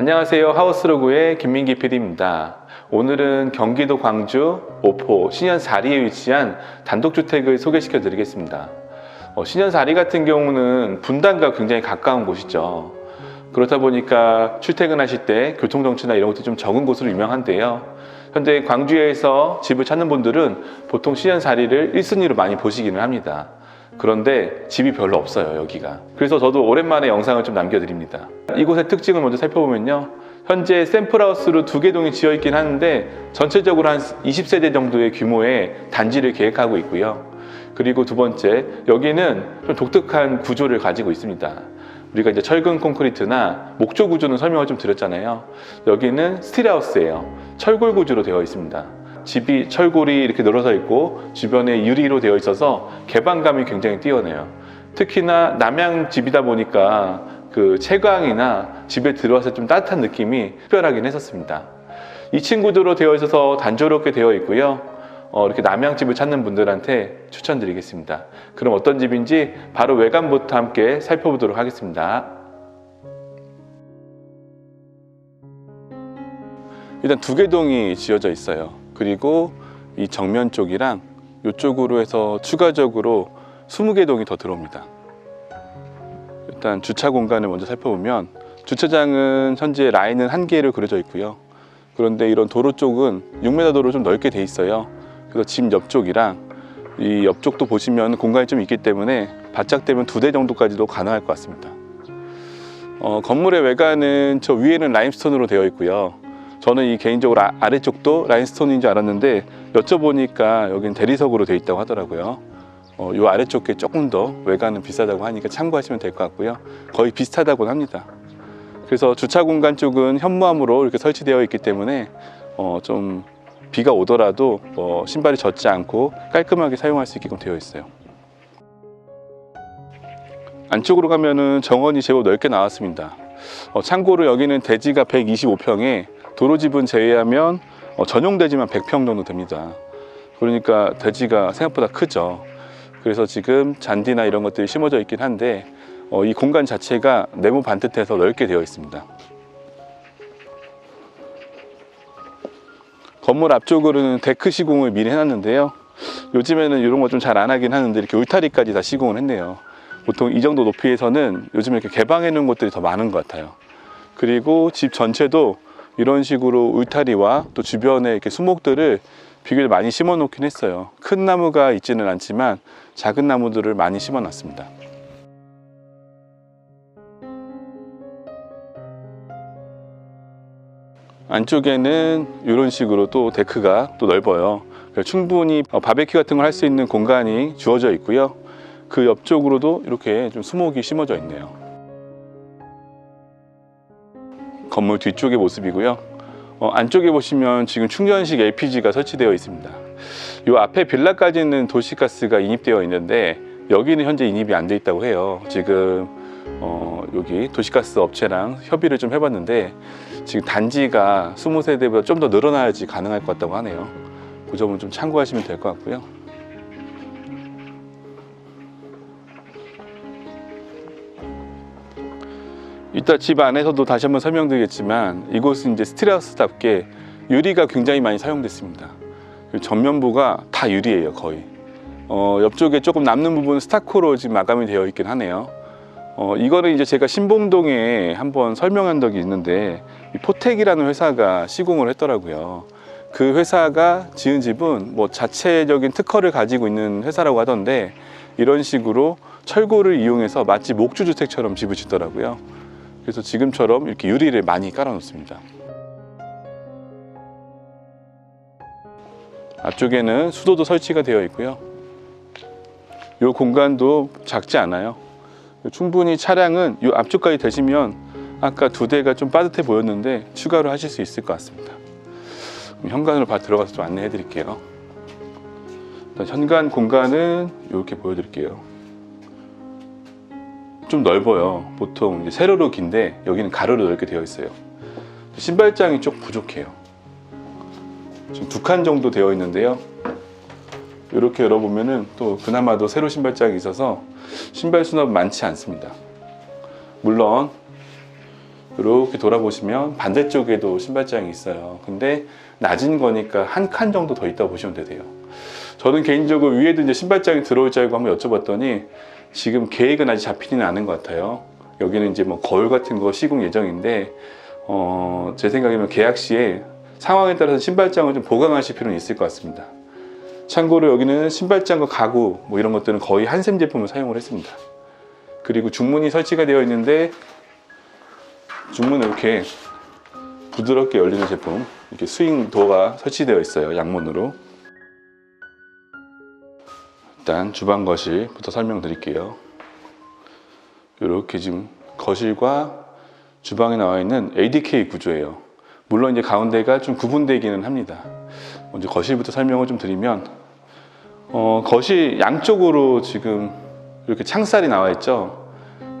안녕하세요. 하우스로그의 김민기 PD입니다. 오늘은 경기도 광주 오포 신현 사리에 위치한 단독주택을 소개시켜 드리겠습니다. 어, 신현 사리 같은 경우는 분당과 굉장히 가까운 곳이죠. 그렇다 보니까 출퇴근하실 때 교통정체나 이런 것도 좀 적은 곳으로 유명한데요. 현재 광주에서 집을 찾는 분들은 보통 신현사리를 1순위로 많이 보시기는 합니다. 그런데 집이 별로 없어요, 여기가. 그래서 저도 오랜만에 영상을 좀 남겨드립니다. 이곳의 특징을 먼저 살펴보면요. 현재 샘플하우스로 두 개 동이 지어 있긴 하는데 전체적으로 한 20세대 정도의 규모의 단지를 계획하고 있고요. 그리고 두 번째, 여기는 좀 독특한 구조를 가지고 있습니다. 우리가 이제 철근 콘크리트나 목조 구조는 설명을 좀 드렸잖아요. 여기는 스틸하우스예요. 철골 구조로 되어 있습니다. 집이 철골이 이렇게 늘어서 있고 주변에 유리로 되어 있어서 개방감이 굉장히 뛰어내요. 특히나 남양 집이다 보니까 그 채광이나 집에 들어와서 좀 따뜻한 느낌이 특별하긴 했었습니다. 2층 구조로 되어 있어서 단조롭게 되어 있고요. 어, 이렇게 남양집을 찾는 분들한테 추천드리겠습니다. 그럼 어떤 집인지 바로 외관부터 함께 살펴보도록 하겠습니다. 일단 두 개 동이 지어져 있어요. 그리고 이 정면 쪽이랑 이쪽으로 해서 추가적으로 20개 동이 더 들어옵니다. 일단 주차 공간을 먼저 살펴보면 주차장은 현재 라인은 한 개로 그려져 있고요. 그런데 이런 도로 쪽은 6m 도로 좀 넓게 돼 있어요. 그래서 집 옆쪽이랑 이 옆쪽도 보시면 공간이 좀 있기 때문에 바짝 되면 두 대 정도까지도 가능할 것 같습니다. 어, 건물의 외관은 저 위에는 라임스톤으로 되어 있고요. 저는 이 개인적으로 아, 아래쪽도 라임스톤인 줄 알았는데 여쭤보니까 여긴 대리석으로 되어 있다고 하더라고요. 어, 이 아래쪽에 조금 더 외관은 비싸다고 하니까 참고하시면 될 것 같고요. 거의 비슷하다고 합니다. 그래서 주차 공간 쪽은 현무암으로 이렇게 설치되어 있기 때문에 어, 좀 비가 오더라도 뭐 신발이 젖지 않고 깔끔하게 사용할 수 있게끔 되어 있어요. 안쪽으로 가면은 정원이 제법 넓게 나왔습니다. 어, 참고로 여기는 대지가 125평에 도로집은 제외하면 어, 전용 대지만 100평 정도 됩니다. 그러니까 대지가 생각보다 크죠. 그래서 지금 잔디나 이런 것들이 심어져 있긴 한데 어, 이 공간 자체가 네모 반듯해서 넓게 되어 있습니다. 건물 앞쪽으로는 데크 시공을 미리 해놨는데요. 요즘에는 이런 거 좀 잘 안 하긴 하는데 이렇게 울타리까지 다 시공을 했네요. 보통 이 정도 높이에서는 요즘 이렇게 개방해 놓은 곳들이 더 많은 것 같아요. 그리고 집 전체도 이런 식으로 울타리와 또 주변에 이렇게 수목들을 비교를 많이 심어 놓긴 했어요. 큰 나무가 있지는 않지만 작은 나무들을 많이 심어 놨습니다. 안쪽에는 이런 식으로 또 데크가 또 넓어요. 충분히 어, 바베큐 같은 걸 할 수 있는 공간이 주어져 있고요. 그 옆쪽으로도 이렇게 좀 수목이 심어져 있네요. 건물 뒤쪽의 모습이고요. 어, 안쪽에 보시면 지금 충전식 LPG가 설치되어 있습니다. 이 앞에 빌라까지는 도시가스가 인입되어 있는데 여기는 현재 인입이 안 돼 있다고 해요. 지금 어, 여기 도시가스 업체랑 협의를 좀 해봤는데 지금 단지가 20세대보다 좀 더 늘어나야지 가능할 것 같다고 하네요. 그 점은 좀 참고하시면 될 것 같고요. 이따 집 안에서도 다시 한번 설명드리겠지만 이곳은 이제 스틸하우스답게 유리가 굉장히 많이 사용됐습니다. 전면부가 다 유리예요, 거의. 어, 옆쪽에 조금 남는 부분은 스타코로 지금 마감이 되어 있긴 하네요. 어, 이거는 이제 제가 신봉동에 한번 설명한 적이 있는데 이 포텍이라는 회사가 시공을 했더라고요. 그 회사가 지은 집은 뭐 자체적인 특허를 가지고 있는 회사라고 하던데 이런 식으로 철골을 이용해서 마치 목주주택처럼 집을 짓더라고요. 그래서 지금처럼 이렇게 유리를 많이 깔아 놓습니다. 앞쪽에는 수도도 설치가 되어 있고요. 이 공간도 작지 않아요. 충분히 차량은 이 앞쪽까지 되시면 아까 두 대가 좀 빠듯해 보였는데 추가로 하실 수 있을 것 같습니다. 현관으로 바 들어가서 좀 안내해 드릴게요. 현관 공간은 이렇게 보여드릴게요. 좀 넓어요. 보통 이제 세로로 긴데 여기는 가로로 넓게 되어 있어요. 신발장이 좀 부족해요. 지금 두 칸 정도 되어 있는데요. 이렇게 열어보면은 또 그나마도 세로 신발장이 있어서 신발 수납 많지 않습니다. 물론 이렇게 돌아보시면 반대쪽에도 신발장이 있어요. 근데 낮은 거니까 한 칸 정도 더 있다고 보시면 되세요. 저는 개인적으로 위에도 이제 신발장이 들어올 줄 알고 한번 여쭤봤더니 지금 계획은 아직 잡히지는 않은 것 같아요. 여기는 이제 뭐 거울 같은 거 시공 예정인데 어, 제 생각에는 계약 시에 상황에 따라서 신발장을 좀 보강하실 필요는 있을 것 같습니다. 참고로 여기는 신발장과 가구 뭐 이런 것들은 거의 한샘 제품을 사용을 했습니다. 그리고 중문이 설치가 되어 있는데 중문은 이렇게 부드럽게 열리는 제품 이렇게 스윙 도어가 설치되어 있어요 양문으로 일단 주방 거실부터 설명드릴게요. 이렇게 지금 거실과 주방에 나와 있는 ADK 구조예요. 물론 이제 가운데가 좀 구분되기는 합니다. 먼저 거실부터 설명을 좀 드리면 어, 거실 양쪽으로 지금 이렇게 창살이 나와 있죠.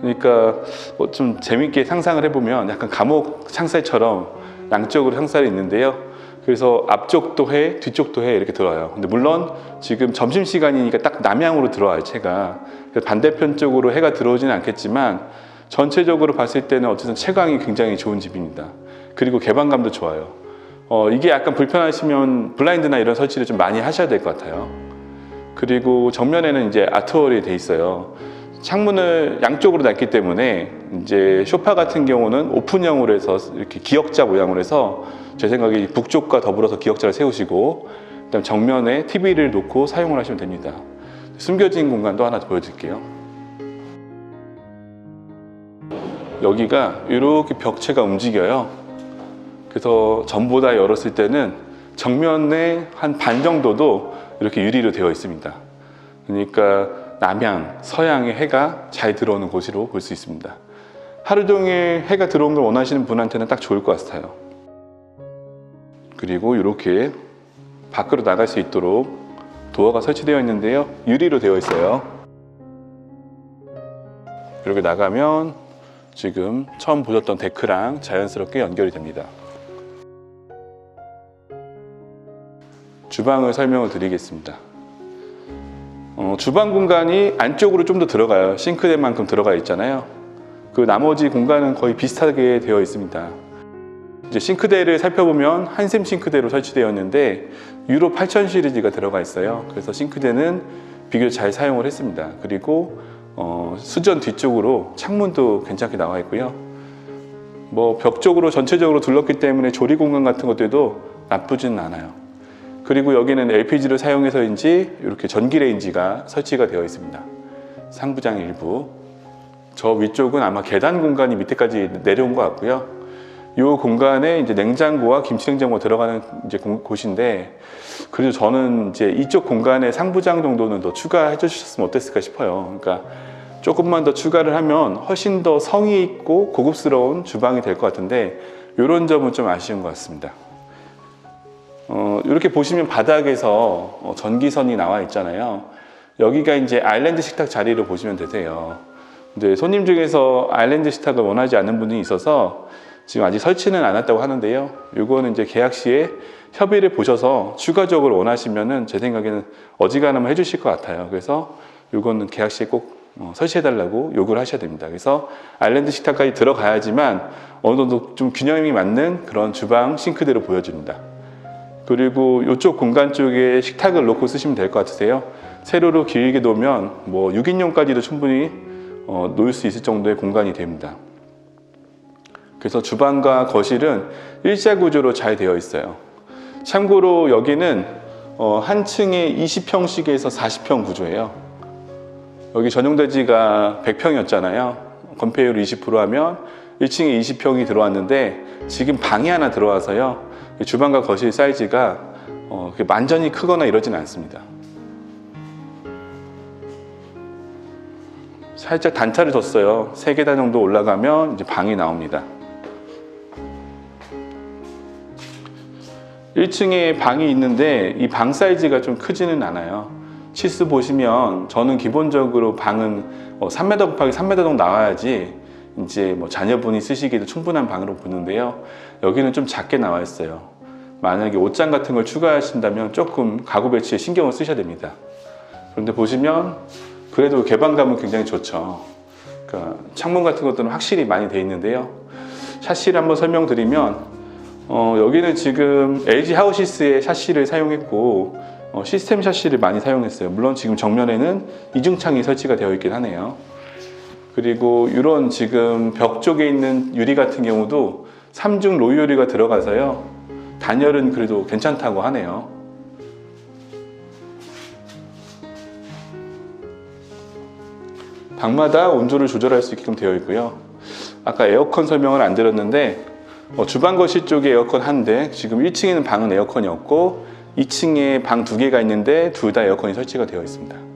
그러니까 뭐 좀 재밌게 상상을 해보면 약간 감옥 창살처럼 양쪽으로 창살이 있는데요. 그래서 앞쪽도 해, 뒤쪽도 해 이렇게 들어와요. 근데 물론 지금 점심 시간이니까 딱 남향으로 들어와요, 채가. 반대편 쪽으로 해가 들어오지는 않겠지만 전체적으로 봤을 때는 어쨌든 채광이 굉장히 좋은 집입니다. 그리고 개방감도 좋아요. 어, 이게 약간 불편하시면 블라인드나 이런 설치를 좀 많이 하셔야 될 것 같아요. 그리고 정면에는 이제 아트월이 돼 있어요. 창문을 양쪽으로 닫기 때문에 이제 쇼파 같은 경우는 오픈형으로 해서 이렇게 기역자 모양으로 해서 제 생각에 북쪽과 더불어서 기역자를 세우시고 그다음 정면에 TV를 놓고 사용을 하시면 됩니다. 숨겨진 공간도 하나 더 보여드릴게요. 여기가 이렇게 벽체가 움직여요. 그래서 전보다 열었을 때는 정면에 한 반 정도도 이렇게 유리로 되어 있습니다. 그러니까 남향, 서양의 해가 잘 들어오는 곳으로 볼 수 있습니다. 하루 종일 해가 들어오는 걸 원하시는 분한테는 딱 좋을 것 같아요. 그리고 이렇게 밖으로 나갈 수 있도록 도어가 설치되어 있는데요. 유리로 되어 있어요. 이렇게 나가면 지금 처음 보셨던 데크랑 자연스럽게 연결이 됩니다. 주방을 설명을 드리겠습니다. 어, 주방 공간이 안쪽으로 좀 더 들어가요. 싱크대만큼 들어가 있잖아요. 그 나머지 공간은 거의 비슷하게 되어 있습니다. 이제 싱크대를 살펴보면 한샘 싱크대로 설치되어 있는데 유로 8000 시리즈가 들어가 있어요. 그래서 싱크대는 비교적 잘 사용을 했습니다. 그리고 어, 수전 뒤쪽으로 창문도 괜찮게 나와 있고요. 뭐 벽 쪽으로 전체적으로 둘렀기 때문에 조리 공간 같은 것들도 나쁘지는 않아요. 그리고 여기는 LPG를 사용해서인지 이렇게 전기 레인지가 설치가 되어 있습니다. 상부장 일부. 저 위쪽은 아마 계단 공간이 밑에까지 내려온 것 같고요. 이 공간에 이제 냉장고와 김치냉장고가 들어가는 이제 공- 곳인데, 그래도 저는 이제 이쪽 공간에 상부장 정도는 더 추가해 주셨으면 어땠을까 싶어요. 그러니까 조금만 더 추가를 하면 훨씬 더 성의 있고 고급스러운 주방이 될 것 같은데, 이런 점은 좀 아쉬운 것 같습니다. 어, 이렇게 보시면 바닥에서 어, 전기선이 나와 있잖아요. 여기가 이제 아일랜드 식탁 자리로 보시면 되세요. 근데 손님 중에서 아일랜드 식탁을 원하지 않는 분이 있어서 지금 아직 설치는 안 했다고 하는데요. 이거는 이제 계약 시에 협의를 보셔서 추가적으로 원하시면은 제 생각에는 어지간하면 해주실 것 같아요. 그래서 이거는 계약 시에 꼭 어, 설치해달라고 요구를 하셔야 됩니다. 그래서 아일랜드 식탁까지 들어가야지만 어느 정도 좀 균형이 맞는 그런 주방 싱크대로 보여집니다. 그리고 이쪽 공간 쪽에 식탁을 놓고 쓰시면 될 것 같으세요. 세로로 길게 놓으면 뭐 6인용까지도 충분히 어, 놓을 수 있을 정도의 공간이 됩니다. 그래서 주방과 거실은 일자 구조로 잘 되어 있어요. 참고로 여기는 어, 한 층에 20평씩에서 40평 구조예요. 여기 전용 대지가 100평이었잖아요. 건폐율 20% 하면 1층에 20평이 들어왔는데 지금 방이 하나 들어와서요. 주방과 거실 사이즈가 어, 완전히 크거나 이러지는 않습니다. 살짝 단차를 뒀어요. 세 계단 정도 올라가면 이제 방이 나옵니다. 1층에 방이 있는데 이 방 사이즈가 좀 크지는 않아요. 치수 보시면 저는 기본적으로 방은 3m 곱하기 3m 정도 나와야지 이제 뭐 자녀분이 쓰시기에도 충분한 방으로 보는데요. 여기는 좀 작게 나와 있어요. 만약에 옷장 같은 걸 추가하신다면 조금 가구 배치에 신경을 쓰셔야 됩니다. 그런데 보시면 그래도 개방감은 굉장히 좋죠. 그러니까 창문 같은 것들은 확실히 많이 돼 있는데요. 샤시를 한번 설명드리면 어, 여기는 지금 LG 하우시스의 샤시를 사용했고 어, 시스템 샤시를 많이 사용했어요. 물론 지금 정면에는 이중창이 설치가 되어 있긴 하네요. 그리고 이런 지금 벽 쪽에 있는 유리 같은 경우도 3중 로이 유리가 들어가서요. 단열은 그래도 괜찮다고 하네요. 방마다 온도를 조절할 수 있게끔 되어 있고요. 아까 에어컨 설명을 안 드렸는데 어, 주방 거실 쪽에 에어컨 한 대, 지금 1층에는 방은 에어컨이 없고 2층에 방 두 개가 있는데 둘 다 에어컨이 설치가 되어 있습니다.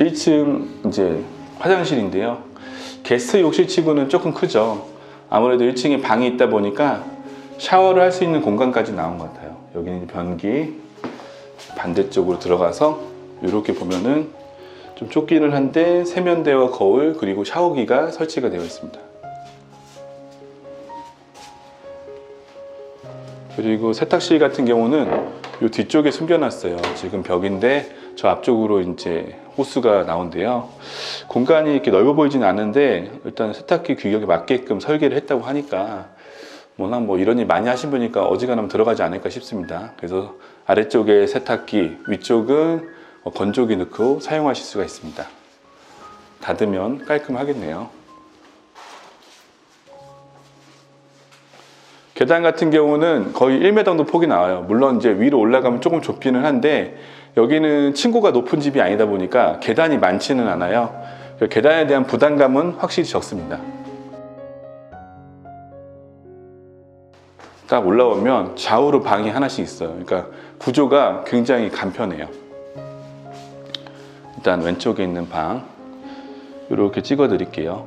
1층 이제 화장실인데요. 게스트 욕실 치고는 조금 크죠. 아무래도 1층에 방이 있다 보니까 샤워를 할 수 있는 공간까지 나온 것 같아요. 여기는 변기 반대쪽으로 들어가서 이렇게 보면은 좀 좁기는 한데 세면대와 거울 그리고 샤워기가 설치가 되어 있습니다. 그리고 세탁실 같은 경우는 이 뒤쪽에 숨겨놨어요. 지금 벽인데 저 앞쪽으로 이제 호스가 나온대요. 공간이 이렇게 넓어 보이진 않은데 일단 세탁기 규격에 맞게끔 설계를 했다고 하니까 워낙 뭐 이런 일 많이 하신 분이니까 어지간하면 들어가지 않을까 싶습니다. 그래서 아래쪽에 세탁기, 위쪽은 어, 건조기 넣고 사용하실 수가 있습니다. 닫으면 깔끔하겠네요. 계단 같은 경우는 거의 1m 정도 폭이 나와요. 물론 이제 위로 올라가면 조금 좁기는 한데 여기는 층고가 높은 집이 아니다 보니까 계단이 많지는 않아요. 계단에 대한 부담감은 확실히 적습니다. 딱 올라오면 좌우로 방이 하나씩 있어요. 그러니까 구조가 굉장히 간편해요. 일단 왼쪽에 있는 방 이렇게 찍어 드릴게요.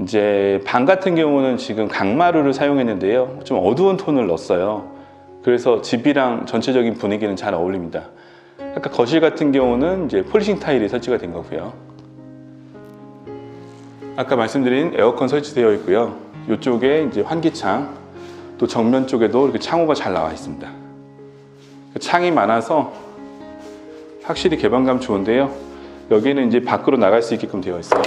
이제 방 같은 경우는 지금 강마루를 사용했는데요. 좀 어두운 톤을 넣었어요. 그래서 집이랑 전체적인 분위기는 잘 어울립니다. 아까 거실 같은 경우는 이제 폴리싱 타일이 설치가 된 거고요. 아까 말씀드린 에어컨 설치되어 있고요. 이쪽에 이제 환기창, 또 정면 쪽에도 이렇게 창호가 잘 나와 있습니다. 창이 많아서 확실히 개방감 좋은데요. 여기는 이제 밖으로 나갈 수 있게끔 되어 있어요.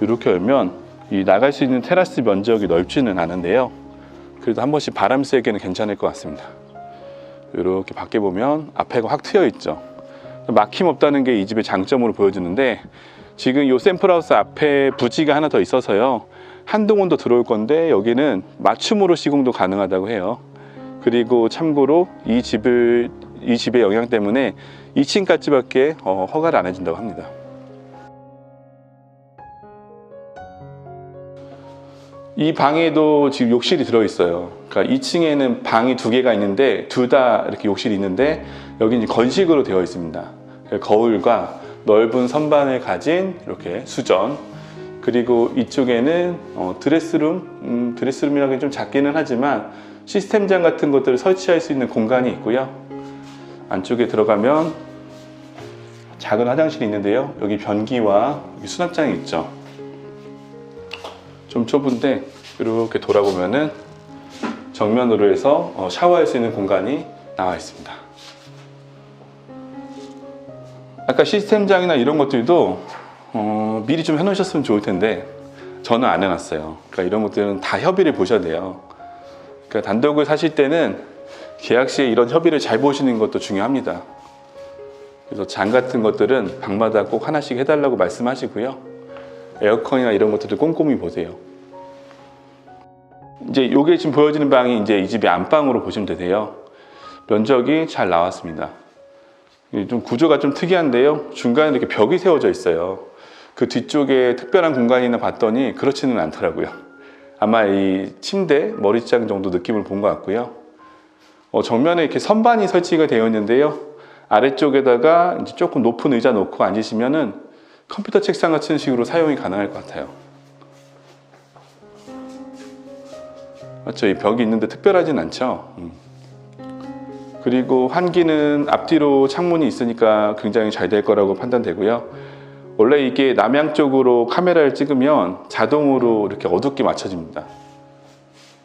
이렇게 열면 이 나갈 수 있는 테라스 면적이 넓지는 않은데요. 그래도 한 번씩 바람 쐬기에는 괜찮을 것 같습니다. 이렇게 밖에 보면 앞에가 확 트여 있죠. 막힘 없다는 게 이 집의 장점으로 보여주는데 지금 이 샘플하우스 앞에 부지가 하나 더 있어서요. 한동원 더 들어올 건데 여기는 맞춤으로 시공도 가능하다고 해요. 그리고 참고로 이 집을 이 집의 영향 때문에 2층까지밖에 어, 허가를 안 해준다고 합니다. 이 방에도 지금 욕실이 들어 있어요. 그러니까 2층에는 방이 두 개가 있는데 둘 다 이렇게 욕실이 있는데 여기 이제 건식으로 되어 있습니다. 거울과 넓은 선반을 가진 이렇게 수전 그리고 이쪽에는 어, 드레스룸 음, 드레스룸이라기 좀 작기는 하지만 시스템장 같은 것들을 설치할 수 있는 공간이 있고요. 안쪽에 들어가면 작은 화장실이 있는데요. 여기 변기와 수납장이 있죠. 좀 좁은데 이렇게 돌아보면은 정면으로 해서 어, 샤워할 수 있는 공간이 나와 있습니다. 아까 시스템장이나 이런 것들도 어, 미리 좀 해놓으셨으면 좋을 텐데 저는 안 해놨어요. 그러니까 이런 것들은 다 협의를 보셔야 돼요. 그러니까 단독을 사실 때는 계약 시에 이런 협의를 잘 보시는 것도 중요합니다. 그래서 장 같은 것들은 방마다 꼭 하나씩 해달라고 말씀하시고요. 에어컨이나 이런 것들을 꼼꼼히 보세요. 이제 요게 지금 보여지는 방이 이제 이 집의 안방으로 보시면 되세요. 면적이 잘 나왔습니다. 이좀 구조가 좀 특이한데요. 중간에 이렇게 벽이 세워져 있어요. 그 뒤쪽에 특별한 공간이나 봤더니 그렇지는 않더라고요. 아마 이 침대, 머리장 정도 느낌을 본 것 같고요. 어, 정면에 이렇게 선반이 설치가 되어 있는데요. 아래쪽에다가 이제 조금 높은 의자 놓고 앉으시면은 컴퓨터 책상 같은 식으로 사용이 가능할 것 같아요. 맞죠? 이 벽이 있는데 특별하진 않죠. 음. 그리고 환기는 앞뒤로 창문이 있으니까 굉장히 잘 될 거라고 판단되고요. 원래 이게 남향 쪽으로 카메라를 찍으면 자동으로 이렇게 어둡게 맞춰집니다.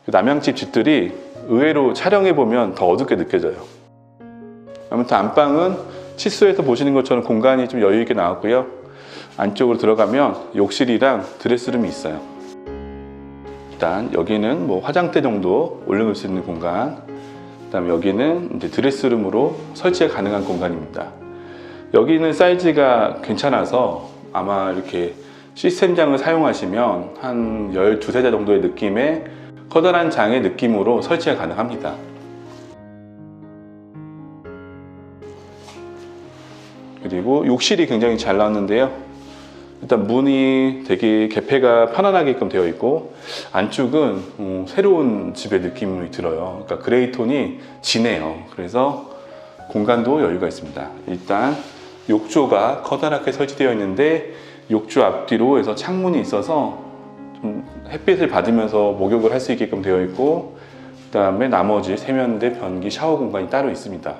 그 남향집 집들이 의외로 촬영해 보면 더 어둡게 느껴져요. 아무튼 안방은 치수에서 보시는 것처럼 공간이 좀 여유 있게 나왔고요. 안쪽으로 들어가면 욕실이랑 드레스룸이 있어요. 일단 여기는 뭐 화장대 정도 올려놓을 수 있는 공간. 그다음 여기는 이제 드레스룸으로 설치가 가능한 공간입니다. 여기는 사이즈가 괜찮아서 아마 이렇게 시스템장을 사용하시면 한 12세대 정도의 느낌의 커다란 장의 느낌으로 설치가 가능합니다. 그리고 욕실이 굉장히 잘 나왔는데요. 일단 문이 되게 개폐가 편안하게끔 되어 있고 안쪽은 음, 새로운 집의 느낌이 들어요. 그러니까 그레이 톤이 진해요. 그래서 공간도 여유가 있습니다. 일단 욕조가 커다랗게 설치되어 있는데 욕조 앞뒤로 해서 창문이 있어서 좀 햇빛을 받으면서 목욕을 할 수 있게끔 되어 있고 그 다음에 나머지 세면대, 변기, 샤워 공간이 따로 있습니다.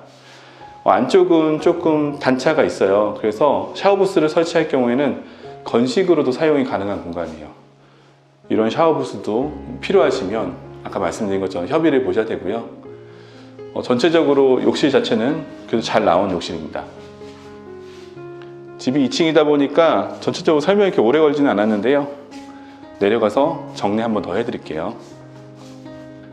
어, 안쪽은 조금 단차가 있어요. 그래서 샤워부스를 설치할 경우에는 건식으로도 사용이 가능한 공간이에요. 이런 샤워부스도 필요하시면 아까 말씀드린 것처럼 협의를 보셔야 되고요. 어, 전체적으로 욕실 자체는 그래도 잘 나온 욕실입니다. 집이 2층이다 보니까 전체적으로 설명이 이렇게 오래 걸지는 않았는데요. 내려가서 정리 한번 더 해드릴게요.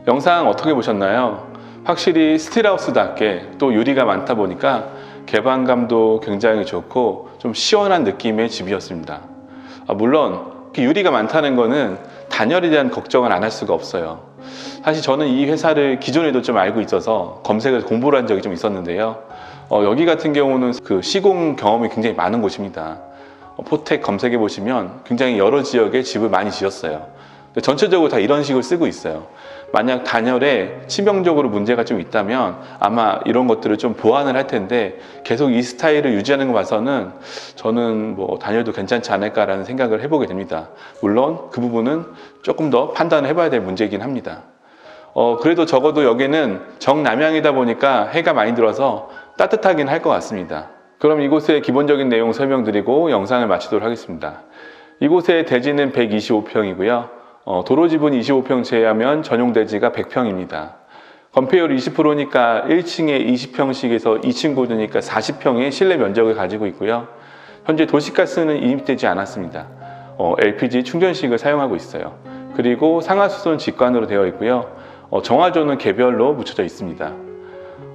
영상 어떻게 보셨나요? 확실히 스틸하우스답게 또 유리가 많다 보니까 개방감도 굉장히 좋고 좀 시원한 느낌의 집이었습니다. 아, 물론 유리가 많다는 거는 단열에 대한 걱정을 안할 수가 없어요. 사실 저는 이 회사를 기존에도 좀 알고 있어서 검색을 공부를 한 적이 좀 있었는데요. 어, 여기 같은 경우는 그 시공 경험이 굉장히 많은 곳입니다. 어, 포텍 검색해 보시면 굉장히 여러 지역에 집을 많이 지었어요. 전체적으로 다 이런 식으로 쓰고 있어요. 만약 단열에 치명적으로 문제가 좀 있다면 아마 이런 것들을 좀 보완을 할 텐데 계속 이 스타일을 유지하는 거 봐서는 저는 뭐 단열도 괜찮지 않을까라는 생각을 해보게 됩니다. 물론 그 부분은 조금 더 판단을 해봐야 될 문제이긴 합니다. 어, 그래도 적어도 여기는 정남향이다 보니까 해가 많이 들어서 따뜻하긴 할 것 같습니다. 그럼 이곳의 기본적인 내용 설명드리고 영상을 마치도록 하겠습니다. 이곳의 대지는 125평이고요. 어, 도로 지분 25평 제외하면 전용 대지가 100평입니다. 건폐율 20%니까 1층에 20평씩에서 2층 구조니까 40평의 실내 면적을 가지고 있고요. 현재 도시가스는 이입되지 않았습니다. 어, LPG 충전식을 사용하고 있어요. 그리고 상하수도는 직관으로 되어 있고요. 어, 정화조는 개별로 묻혀져 있습니다.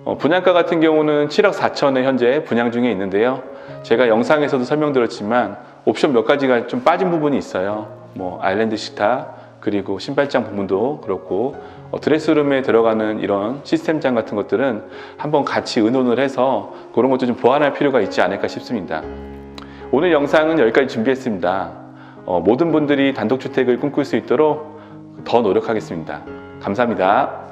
어, 분양가 같은 경우는 7억 4천에 현재 분양 중에 있는데요. 제가 영상에서도 설명드렸지만 옵션 몇 가지가 좀 빠진 부분이 있어요. 뭐 아일랜드 식탁 그리고 신발장 부분도 그렇고 어, 드레스룸에 들어가는 이런 시스템장 같은 것들은 한번 같이 의논을 해서 그런 것도 좀 보완할 필요가 있지 않을까 싶습니다. 오늘 영상은 여기까지 준비했습니다. 어, 모든 분들이 단독주택을 꿈꿀 수 있도록 더 노력하겠습니다. 감사합니다.